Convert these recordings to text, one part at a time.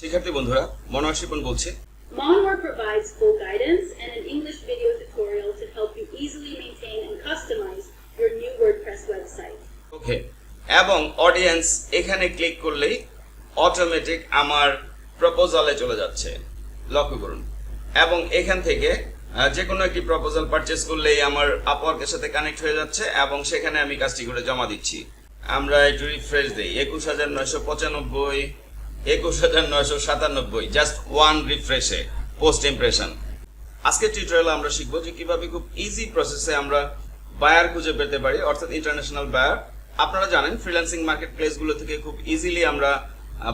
শিক্ষার্থী বন্ধুরা মনোয়ার শিপন বলছি। Monware provides full guidance and an English video tutorial to help you easily maintain and customize your new WordPress website. ওকে এবং audience এখানে click করলেই automatic আমার প্রপোজালে চলে যাচ্ছে। লক্ষ্য করুন। এবং এখান থেকে যে কোনো একটি প্রপোজাল পারচেস করলেই আমার আপওয়ার্কের সাথে কানেক্ট হয়ে যাচ্ছে এবং সেখানে আমি কাজটি করে জমা দিচ্ছি। আমরা একটু রিফ্রেশ দিই। একুশ হাজার নয়শো পঁচানব্বই একুশ হাজার নয়শো সাতানব্বই জাস্ট ওয়ান রিফ্রেশে পোস্ট ইমপ্রেশন আজকের টিউটোরিয়ালে আমরা শিখব যে কীভাবে খুব ইজি প্রসেসে আমরা বায়ার খুঁজে পেতে পারি, অর্থাৎ ইন্টারন্যাশনাল বায়ার আপনারা জানেন ফ্রিল্যান্সিং মার্কেট প্লেসগুলো থেকে খুব ইজিলি আমরা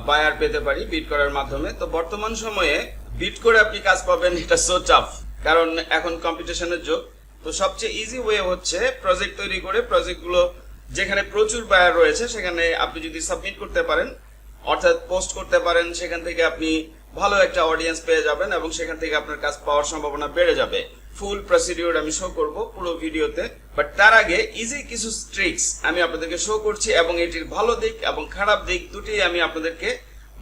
বায়ার পেতে পারি বিট করার মাধ্যমে। তো বর্তমান সময়ে বিট করে আপনি কাজ পাবেন, এটা সো টাফ কারণ এখন কম্পিটিশনের যুগ। তো সবচেয়ে ইজি ওয়ে হচ্ছে প্রজেক্ট তৈরি করে প্রজেক্টগুলো যেখানে প্রচুর বায়ার রয়েছে, সেখানে আপনি যদি সাবমিট করতে পারেন অর্থাৎ পোস্ট করতে পারেন, সেখান থেকে আপনি ভালো একটা অডিয়েন্স পেয়ে যাবেন এবং সেখান থেকে আপনার কাজ পাওয়ার সম্ভাবনা বেড়ে যাবে। ফুল প্রসিডিওর আমি শো করব পুরো ভিডিওতে বাট তার আগে ইজি কিছু ট্রিক্স আমি আপনাদেরকে শো করছি এবং এটির ভালো দিক এবং খারাপ দিক দুটি আমি আপনাদেরকে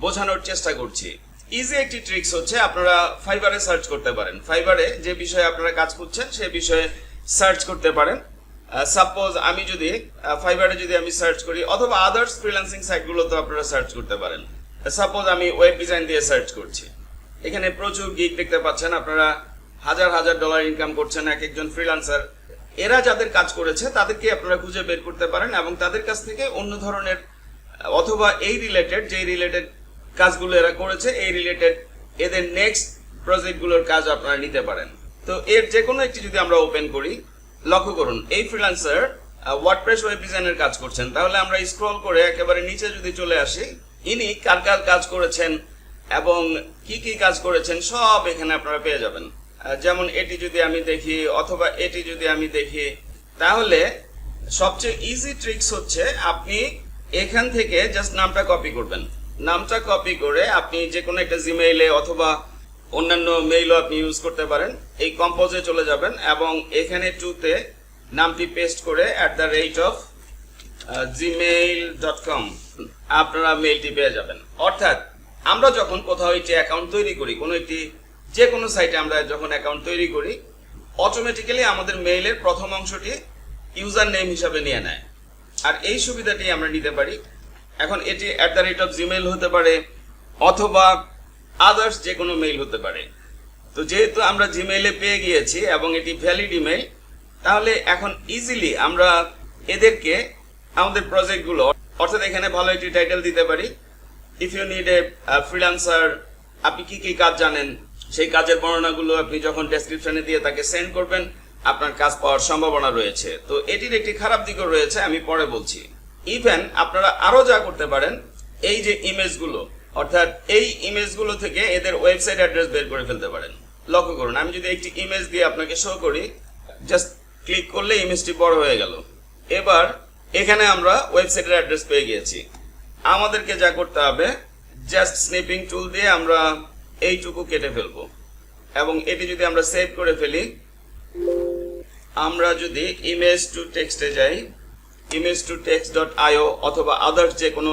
বোঝানোর চেষ্টা করছি। ইজি একটি ট্রিক্স হচ্ছে আপনারা ফাইবারে সার্চ করতে পারেন। ফাইবারে যে বিষয়ে আপনারা কাজ করছেন, সে বিষয়ে সার্চ করতে পারেন। সাপোজ আমি যদি ফাইবারে যদি আমি সার্চ করি, অথবা আদার্স ফ্রিল্যান্সিং সাইটগুলোতে আপনারা সার্চ করতে পারেন। সাপোজ আমি ওয়েব ডিজাইন দিয়ে সার্চ করছি। এখানে প্রচুর গিগ দেখতে পাচ্ছেন, আপনারা হাজার হাজার ডলার ইনকাম করছেন এক একজন ফ্রিল্যান্সার এরা যাদের কাজ করেছে, তাদেরকে আপনারা খুঁজে বের করতে পারেন এবং তাদের কাছ থেকে অন্য ধরনের অথবা এই রিলেটেড যে রিলেটেড কাজগুলো এরা করেছে, এই রিলেটেড এদের নেক্সট প্রজেক্টগুলোর কাজ আপনারা নিতে পারেন। তো এর যে কোনো একটি যদি আমরা ওপেন করি লক্ষ্য করুন, এই ফ্রিল্যান্সার ওয়ার্ডপ্রেস ওয়েব ডিজাইনের কাজ করছেন। তাহলে আমরা স্ক্রল করে একেবারে নিচে যদি চলে আসি, ইনি কার কার কাজ করেছেন এবং কি কি কাজ করেছেন, সব এখানে আপনারা পেয়ে যাবেন। যেমন এটি যদি আমি দেখি অথবা এটি যদি আমি দেখি, তাহলে সবচেয়ে ইজি ট্রিক্স হচ্ছে আপনি এখান থেকে জাস্ট নামটা কপি করবেন। নামটা কপি করে আপনি যে কোনো একটা জিমেইলে অথবা অন্যান্য মেইলও আপনি ইউজ করতে পারেন। এই কম্পোজে চলে যাবেন এবং এখানে টুতে নামটি পেস্ট করে at the rate of Gmail dot com আপনারা মেইলটি পেয়ে যাবেন। অর্থাৎ আমরা যখন কোথাও একটি অ্যাকাউন্ট তৈরি করি, কোনো একটি যে কোনো সাইটে আমরা যখন অ্যাকাউন্ট তৈরি করি অটোমেটিক্যালি আমাদের মেইলের প্রথম অংশটি ইউজার নেম হিসাবে নিয়ে নেয়। আর এই সুবিধাটি আমরা নিতে পারি। এখন এটি at the rate of Gmail হতে পারে, অথবা আদার্স যে কোনো মেইল হতে পারে। তো যেহেতু আমরা জিমেইলে পেয়ে গিয়েছি এবং এটি ভ্যালিড ইমেইল তাহলে এখন ইজিলি আমরা এদেরকে আমাদের প্রজেক্টগুলো অর্থাৎ এখানে ভালো একটি টাইটেল দিতে পারি। If you need a freelancer আপনি কি কি কাজ জানেন, সেই কাজের বর্ণনাগুলো আপনি যখন ডেসক্রিপশনে দিয়ে তাকে সেন্ড করবেন, আপনার কাজ পাওয়ার সম্ভাবনা রয়েছে। তো এটির একটি খারাপ দিকও রয়েছে, আমি পরে বলছি। ইভেন আপনারা আরও যা করতে পারেন, এই যে ইমেজগুলো অর্থাৎ এই ইমেজগুলো থেকে এদের ওয়েবসাইট অ্যাড্রেস বের করে ফেলতে পারেন। লক্ষ্য করুন, আমি যদি একটি ইমেজ দিয়ে আপনাকে শো করি জাস্ট ক্লিক করলে ইমেজটি বড় হয়ে গেল। এবার এখানে আমরা ওয়েবসাইটের অ্যাড্রেস পেয়ে গিয়েছি। আমাদেরকে যা করতে হবে জাস্ট স্নিপিং টুল দিয়ে আমরা এইটুকু কেটে ফেলব। এবং এটি যদি আমরা সেভ করে ফেলি, আমরা যদি ইমেজ টু টেক্সটে যাই image to text dot io অথবা আদার্স যে কোনো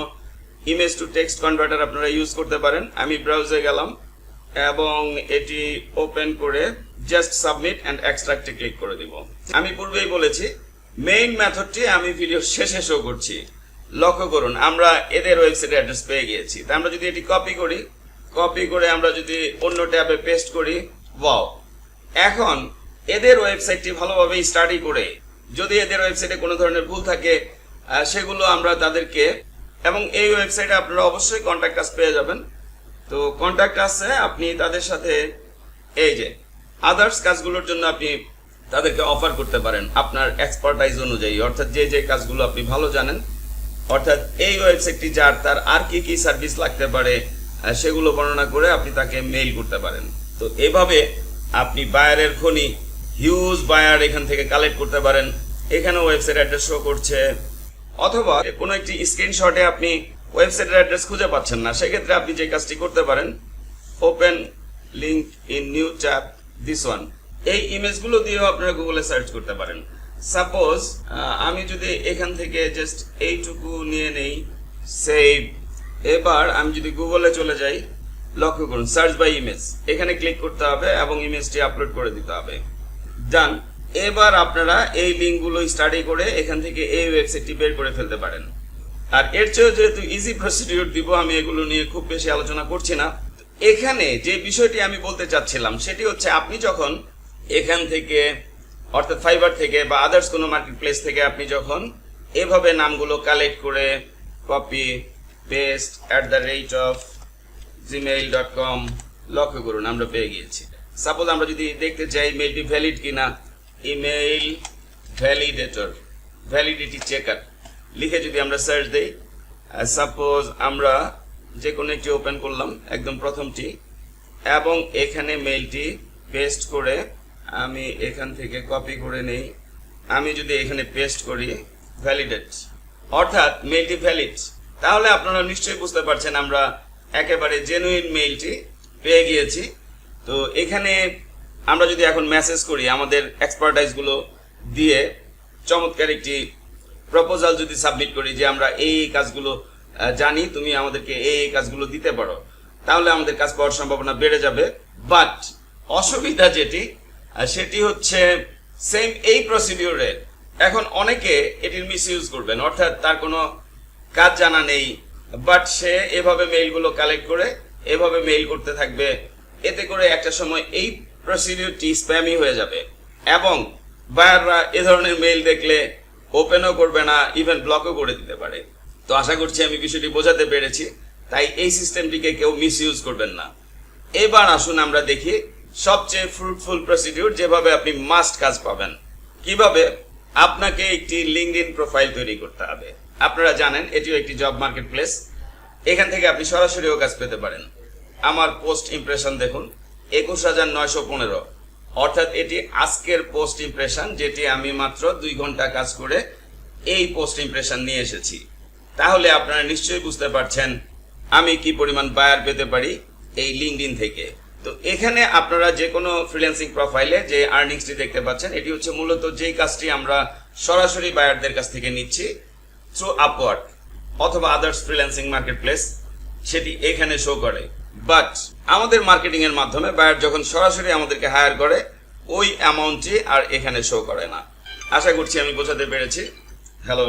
ইমেজ টু টেক্সট কনভার্টার আপনারা ইউজ করতে পারেন। আমি ব্রাউজে গেলাম এবং এটি ওপেন করে জাস্ট সাবমিট অ্যান্ড এক্সট্রাক্টে ক্লিক করে দিব। আমি পূর্বেই বলেছি মেইন মেথডটি আমি ভিডিও শেষে শো করছি। লক্ষ্য করুন, আমরা এদের ওয়েবসাইট অ্যাড্রেস পেয়ে গিয়েছি। তা আমরা যদি এটি কপি করি কপি করে আমরা যদি অন্য ট্যাবে পেস্ট করি ওয়াও এখন এদের ওয়েবসাইটটি ভালোভাবে স্টাডি করে, যদি এদের ওয়েবসাইটে কোনো ধরনের ভুল থাকে সেগুলো আমরা তাদেরকে এবং এই ওয়েবসাইটে আপনারা অবশ্যই কন্ট্যাক্ট আস পেয়ে যাবেন। তো কন্ট্যাক্ট আছে আপনি তাদের সাথে এই যে আদার্স কাজগুলোর জন্য আপনি তাদেরকে অফার করতে পারেন আপনার এক্সপার্টাইজ অনুযায়ী। অর্থাৎ যে যে কাজগুলো আপনি ভালো জানেন, অর্থাৎ এই ওয়েবসাইটটি যার, তার আর কি কি সার্ভিস লাগতে পারে সেগুলো বর্ণনা করে আপনি তাকে মেইল করতে পারেন। তো এভাবে আপনি বায়ারের খনি হিউজ বায়ার এখান থেকে কালেক্ট করতে পারেন। এখানে ওয়েবসাইট অ্যাড্রেস শো করছে। অথবা কোনো একটি স্ক্রিনশটে আপনি ওয়েবসাইটের অ্যাড্রেস খুঁজে পাচ্ছেন না, সেক্ষেত্রে আপনি যে কাজটি করতে পারেন open link in new tab this one এই ইমেজগুলো দিয়েও আপনারা গুগলে সার্চ করতে পারেন। সাপোজ আমি যদি এখান থেকে জাস্ট এইটুকু নিয়ে নেই সেভ এবার আমি যদি গুগলে চলে যাই, লক্ষ্য করুন সার্চ বাই ইমেজ এখানে ক্লিক করতে হবে এবং ইমেজটি আপলোড করে দিতে হবে। ডান এবার আপনারা এই লিঙ্কগুলো স্টাডি করে এখান থেকে এই ওয়েবসাইটটি বের করে ফেলতে পারেন। আর এর চেয়েও যেহেতু ইজি প্রসিডিউর দিব, আমি এগুলো নিয়ে খুব বেশি আলোচনা করছি না। এখানে যে বিষয়টি আমি বলতে চাচ্ছিলাম, সেটি হচ্ছে আপনি যখন এখান থেকে, অর্থাৎ ফাইবার থেকে বা আদার্স কোনো মার্কেট প্লেস থেকে আপনি যখন এভাবে নামগুলো কালেক্ট করে copy paste at the rate of Gmail dot com লক্ষ্য করুন, আমরা পেয়ে গিয়েছি। সাপোজ আমরা যদি দেখতে চাই মেইলটি ভ্যালিড কিনা ইমেইল ভ্যালিডেটর ভ্যালিডিটি চেকার লিখে যদি আমরা সার্চ দেই সাপোজ আমরা যে কোনো একটি ওপেন করলাম, একদম প্রথমটি, এবং এখানে মেইলটি পেস্ট করে আমি এখান থেকে কপি করে নেই। আমি যদি এখানে পেস্ট করি ভ্যালিডেট অর্থাৎ মেইলটি ভ্যালিড তাহলে আপনারা নিশ্চয়ই বুঝতে পারছেন আমরা একেবারে জেনুইন মেইলটি পেয়ে গিয়েছি। তো এখানে আমরা যদি এখন মেসেজ করি, আমাদের এক্সপার্টাইজগুলো দিয়ে চমৎকার একটি প্রপোজাল যদি সাবমিট করি যে আমরা এই কাজগুলো জানি, তুমি আমাদেরকে এই কাজগুলো দিতে পারো, তাহলে আমাদের কাজ পাওয়ার সম্ভাবনা বেড়ে যাবে। বাট অসুবিধা যেটি সেটি হচ্ছে সেম এই প্রসিডিওরে এখন অনেকে এটির মিস ইউজ করবেন, অর্থাৎ তার কোনো কাজ জানা নেই বাট সে এভাবে মেইলগুলো কালেক্ট করে, এভাবে মেইল করতে থাকবে, এতে করে একটা সময় এই প্রসিডিওরটি স্প্যামি হয়ে যাবে। এবং বায়াররা এ ধরনের মেইল দেখলে ওপেনও করবে না ইভেন ব্লকও করে দিতে পারে। তো আশা করছি আমি বিষয়টি বোঝাতে পেরেছি, তাই এই সিস্টেমটিকে কেউ মিস ইউজ করবেন না। এবার আসুন আমরা দেখি সবচেয়ে ফ্রুটফুল প্রসিডিউর যেভাবে আপনি মাস্ট কাজ পাবেন। কীভাবে আপনাকে একটি লিঙ্কড ইন প্রোফাইল তৈরি করতে হবে। আপনারা জানেন, এটিও একটি জব মার্কেট প্লেস এখান থেকে আপনি সরাসরিও কাজ পেতে পারেন। আমার পোস্ট ইমপ্রেশন দেখুন। একুশ হাজার নয়শো পনেরো। অর্থাৎ এটি আজকের পোস্ট ইমপ্রেশন, যেটি আমি মাত্র দুই ঘণ্টা কাজ করে এই পোস্ট ইমপ্রেশন নিয়ে এসেছি। তাহলে আপনারা নিশ্চয়ই বুঝতে পারছেন আমি কি পরিমাণ বায়ার পেতে পারি এই লিঙ্কডিন থেকে। তো এখানে আপনারা যে কোনো ফ্রিল্যান্সিং প্রোফাইলে যে আর্নিংসটি দেখতে পাচ্ছেন, এটি হচ্ছে মূলত যেই কাজটি আমরা সরাসরি বায়ারদের কাছ থেকে নিচ্ছি থ্রু আপওয়ার্ক অথবা আদার্স ফ্রিল্যান্সিং মার্কেট প্লেস সেটি এখানে শো করে। বাট আমাদের মার্কেটিং এর মাধ্যমে বায়ার যখন সরাসরি আমাদেরকে হায়ার করে, ওই অ্যামাউন্টটি আর এখানে শো করে না। আশা করছি আমি বোঝাতে পেরেছি। হ্যালো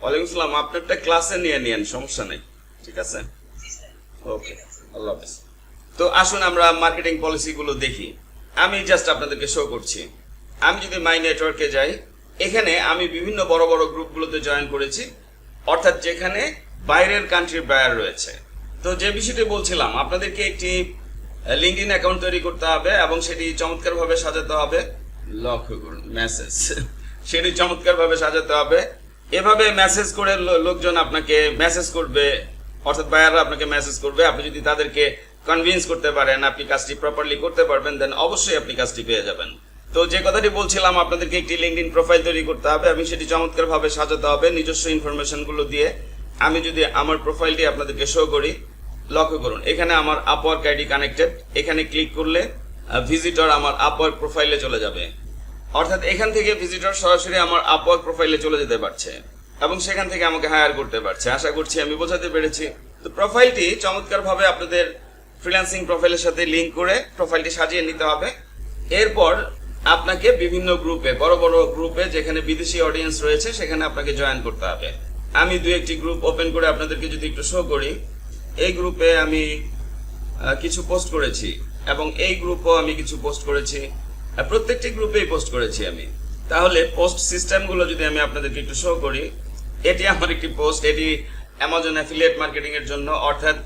ওয়ালাইকুম সালাম আপনারটা ক্লাসে নিয়ে নিয়েন, সমস্যা নেই। ঠিক আছে? ওকে আল্লাহ হাফেজ। তো আসুন আমরা মার্কেটিং পলিসিগুলো দেখি। আমি জাস্ট আপনাদেরকে শো করছি। আমি যদি মাই নেটওয়ার্কে যাই, এখানে আমি বিভিন্ন বড় বড় গ্রুপগুলোতে জয়েন করেছি। অর্থাৎ যেখানে বাইরের কান্ট্রির বায়ার রয়েছে। তো যে বিষয়টি বলছিলাম, আপনাদেরকে একটি লিঙ্কডিন অ্যাকাউন্ট তৈরি করতে হবে এবং সেটি চমৎকারভাবে সাজাতে হবে। লক্ষ্য করুন মেসেজ সেটি চমৎকারভাবে সাজাতে হবে। এভাবে মেসেজ করে লোকজন আপনাকে মেসেজ করবে, অর্থাৎ বায়াররা আপনাকে মেসেজ করবে। আপনি যদি তাদেরকে কনভিন্স করতে পারেন, আপনি কাজটি প্রপারলি করতে পারবেন দেন অবশ্যই আপনি কাজটি পেয়ে যাবেন। তো যে কথাটি বলছিলাম, আপনাদেরকে একটি লিঙ্কডিন প্রোফাইল তৈরি করতে হবে এবং সেটি চমৎকারভাবে সাজাতে হবে নিজস্ব ইনফরমেশনগুলো দিয়ে। আমি যদি আমার প্রোফাইলটি আপনাদেরকে শো করি লক্ষ্য করুন, এখানে আমার আপওয়ার্ক আইডি কানেক্টেড এখানে ক্লিক করলে ভিজিটর আমার আপওয়ার্ক প্রোফাইলে চলে যাবে। অর্থাৎ এখান থেকে ভিজিটর সরাসরি আমার আপওয়ার্ক প্রোফাইলে চলে যেতে পারছে এবং সেখান থেকে আমাকে হায়ার করতে পারছে। আশা করছি আমি বোঝাতে পেরেছি। তো প্রোফাইলটি চমৎকারভাবে আপনাদের ফ্রিল্যান্সিং প্রোফাইলের সাথে লিংক করে প্রোফাইলটি সাজিয়ে নিতে হবে। এরপর আপনাকে বিভিন্ন গ্রুপে বড় বড় গ্রুপে যেখানে বিদেশি অডিয়েন্স রয়েছে, সেখানে আপনাকে জয়েন করতে হবে। আমি দু একটি গ্রুপ ওপেন করে আপনাদেরকে যদি একটু শো করি এই গ্রুপে আমি কিছু পোস্ট করেছি এবং এই গ্রুপও আমি কিছু পোস্ট করেছি প্রত্যেকটি গ্রুপেই পোস্ট করেছি আমি। তাহলে পোস্ট সিস্টেমগুলো যদি আমি আপনাদেরকে একটু শো করি, এটি আমার একটি পোস্ট, এটি অ্যামাজন অ্যাফিলিয়েট মার্কেটিং এর জন্য, অর্থাৎ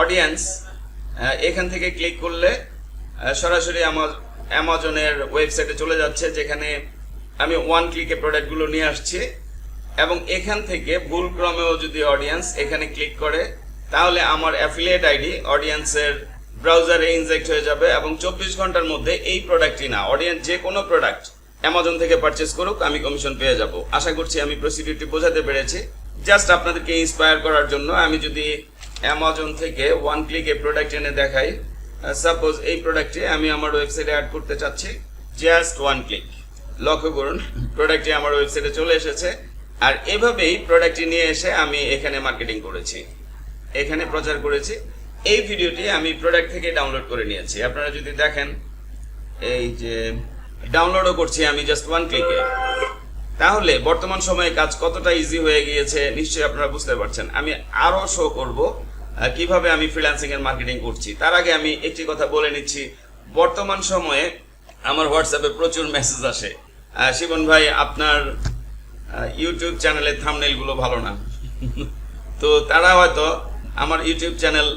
অডিয়েন্স এখান থেকে ক্লিক করলে সরাসরি আমার অ্যামাজনের ওয়েবসাইটে চলে যাচ্ছে, যেখানে আমি ওয়ান ক্লিকে প্রোডাক্টগুলো নিয়ে আসছি এবং এখান থেকে ভুল ক্রমেও যদি অডিয়েন্স এখানে ক্লিক করে তাহলে আমার অ্যাফিলিয়েট আইডি অডিয়েন্সের ব্রাউজারে ইনজেক্ট হয়ে যাবে এবং চব্বিশ ঘণ্টার মধ্যে এই প্রোডাক্টটি না। অডিয়েন্স যে কোনো প্রোডাক্ট অ্যামাজন থেকে পারচেস করুক, আমি কমিশন পেয়ে যাব। আশা করছি আমি প্রসিডিউরটি বোঝাতে পেরেছি। জাস্ট আপনাদেরকে ইন্সপায়ার করার জন্য আমি যদি অ্যামাজন থেকে ওয়ান ক্লিকে প্রোডাক্ট এনে দেখাই সাপোজ এই প্রোডাক্টটি আমি আমার ওয়েবসাইটে অ্যাড করতে চাচ্ছি জাস্ট ওয়ান ক্লিক লক্ষ্য করুন প্রোডাক্টটি আমার ওয়েবসাইটে চলে এসেছে। আর এভাবেই প্রোডাক্টটি নিয়ে এসে আমি এখানে মার্কেটিং করেছি। এখানে প্রচার করেছি। এই ভিডিওটি আমি প্রোডাক্ট থেকে ডাউনলোড করে নিয়েছি। আপনারা যদি দেখেন, এই যে ডাউনলোডও করছি আমি জাস্ট ওয়ান ক্লিকে তাহলে বর্তমান সময়ে কাজ কতটা ইজি হয়ে গিয়েছে, নিশ্চয়ই আপনারা বুঝতে পারছেন। আমি আরও শো করব কীভাবে আমি ফ্রিল্যান্সিং এর মার্কেটিং করছি। তার আগে আমি একটি কথা বলে নিচ্ছি। বর্তমান সময়ে আমার হোয়াটসঅ্যাপে প্রচুর মেসেজ আসে। শিবন ভাই, আপনার ইউটিউব চ্যানেলের থামনেলগুলো ভালো না। তো তারা হয়তো আমার ইউটিউব চ্যানেল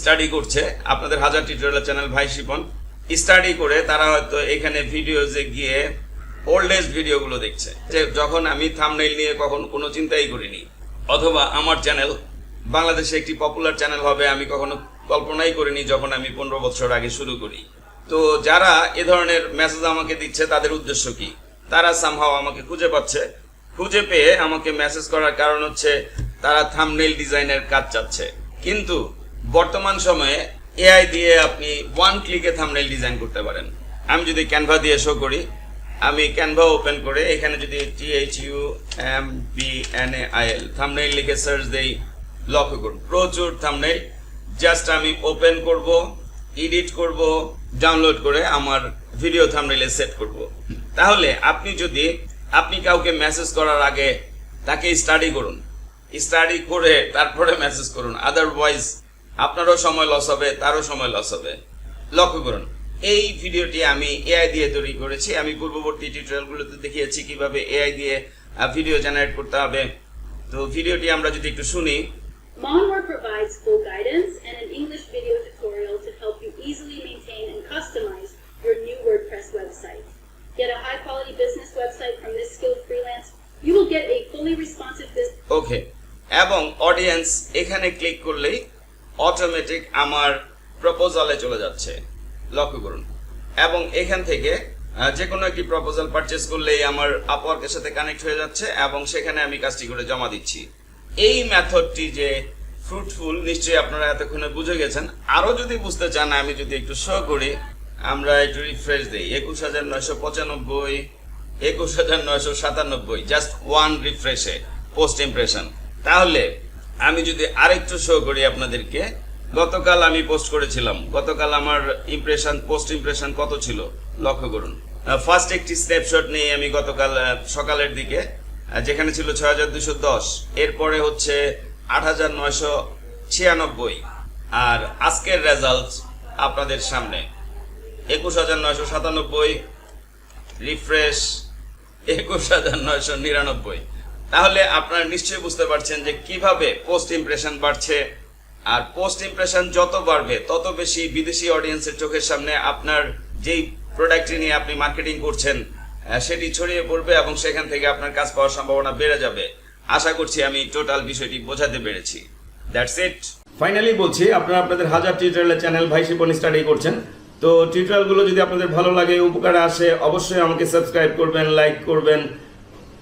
স্টাডি করছে, আপনাদের হাজার টিউটোরিয়াল চ্যানেল ভাই শিপন। স্টাডি করে তারা হয়তো এখানে ভিডিওজে গিয়ে ওল্ডেস্ট ভিডিওগুলো দেখছে, যে যখন আমি থামনেল নিয়ে কখন কোনো চিন্তাই করিনি। অথবা আমার চ্যানেল, বাংলাদেশে একটি পপুলার চ্যানেল হবে, আমি কখনো কল্পনাই করিনি যখন আমি পনেরো বছর আগে শুরু করি। তো যারা এ ধরনের মেসেজ আমাকে দিচ্ছে, তাদের উদ্দেশ্য কি? তারা সামহাও আমাকে খুঁজে পাচ্ছে। খুঁজে পেয়ে আমাকে মেসেজ করার কারণ হচ্ছে, তারা থামনেল ডিজাইনের কাজ চাচ্ছে। কিন্তু বর্তমান সময়ে এআই দিয়ে আপনি ওয়ান ক্লিকে থামনেল ডিজাইন করতে পারেন। আমি যদি ক্যানভা দিয়ে শো করি, আমি ক্যানভা ওপেন করে এখানে যদি T H U M B N A I L thumbnail লিখে সার্চ দেই লক্ষ্য করুন। প্রচুর থামনেল জাস্ট আমি ওপেন করব এডিট করব ডাউনলোড করে আমার ভিডিও থামনেলে সেট করব। তাহলে আপনি যদি, আপনি কাউকে মেসেজ করার আগে তাকে স্টাডি করুন। স্টাডি করে তারপরে মেসেজ করুন আদারওয়াইজ আপনারও সময় লস হবে তারও সময় লস হবে লক্ষ্য করুন এই ভিডিওটি আমি এআই দিয়ে তৈরি করেছি আমি পূর্ববর্তী টিউটোরিয়ালগুলোতে দেখিয়েছি কীভাবে এআই দিয়ে ভিডিও জেনারেট করতে হবে তো ভিডিওটি আমরা যদি একটু শুনি Monword provides full guidance and an English video tutorial to help you easily maintain and customize your new WordPress website. Get a high quality business website from this skilled freelance. You will get a fully responsive business. ওকে এবং audience এখানে click করলেই automatic আমার প্রপোজালে চলে যাচ্ছে। লক্ষ্য করুন। এবং এখান থেকে যে কোনো একটি প্রপোজাল পারচেস করলেই আমার আপওয়ার্কের সাথে কানেক্ট হয়ে যাচ্ছে এবং সেখানে আমি কাজটি করে জমা দিচ্ছি। এই মেথডটি যে ফ্রুটফুল নিশ্চয়ই আপনারা এতক্ষণে বুঝে গেছেন। আরও যদি বুঝতে চান, আমি যদি একটু শো করি, আমরা একটু রিফ্রেশ দিই। একুশ হাজার নয়শো পঁচানব্বই, একুশ হাজার নয়শো সাতানব্বই জাস্ট ওয়ান রিফ্রেশে পোস্ট ইমপ্রেশন তাহলে আমি যদি আরেকটু শো করি আপনাদেরকে। গতকাল আমি পোস্ট করেছিলাম। গতকাল আমার ইমপ্রেশন পোস্ট ইমপ্রেশন কত ছিল? লক্ষ্য করুন। ফার্স্ট একটি স্ন্যাপশট নিয়ে আমি গতকাল সকালের দিকে যেখানে ছিল ছয় হাজার দুশো দশ এরপরে হচ্ছে আট হাজার নয়শো ছিয়ানব্বই, আর আজকের রেজাল্ট আপনাদের সামনে। একুশ হাজার নয়শো সাতানব্বই রিফ্রেশ একুশ হাজার নয়শো নিরানব্বই। তাহলে আপনারা নিশ্চয়ই বুঝতে পারছেন যে কীভাবে পোস্ট ইমপ্রেশন বাড়ছে। আর পোস্ট ইমপ্রেশন যত বাড়বে, তত বেশি বিদেশি অডিয়েন্সের চোখের সামনে আপনার যেই প্রোডাক্টটি নিয়ে আপনি মার্কেটিং করছেন সেটি ছড়িয়ে পড়বে এবং সেখান থেকে আপনার কাজ পাওয়ার সম্ভাবনা বেড়ে যাবে। আশা করছি আমি টোটাল বিষয়টি বোঝাতে পেরেছি। দ্যাটস ইট ফাইনালি বলছি, আপনারা আপনাদের হাজার টিউটোরিয়ালের চ্যানেল ভাই শিপন স্টাডি করছেন। তো টিউটোরিয়ালগুলো যদি আপনাদের ভালো লাগে, উপকারে আসে, অবশ্যই আমাকে সাবস্ক্রাইব করবেন লাইক করবেন।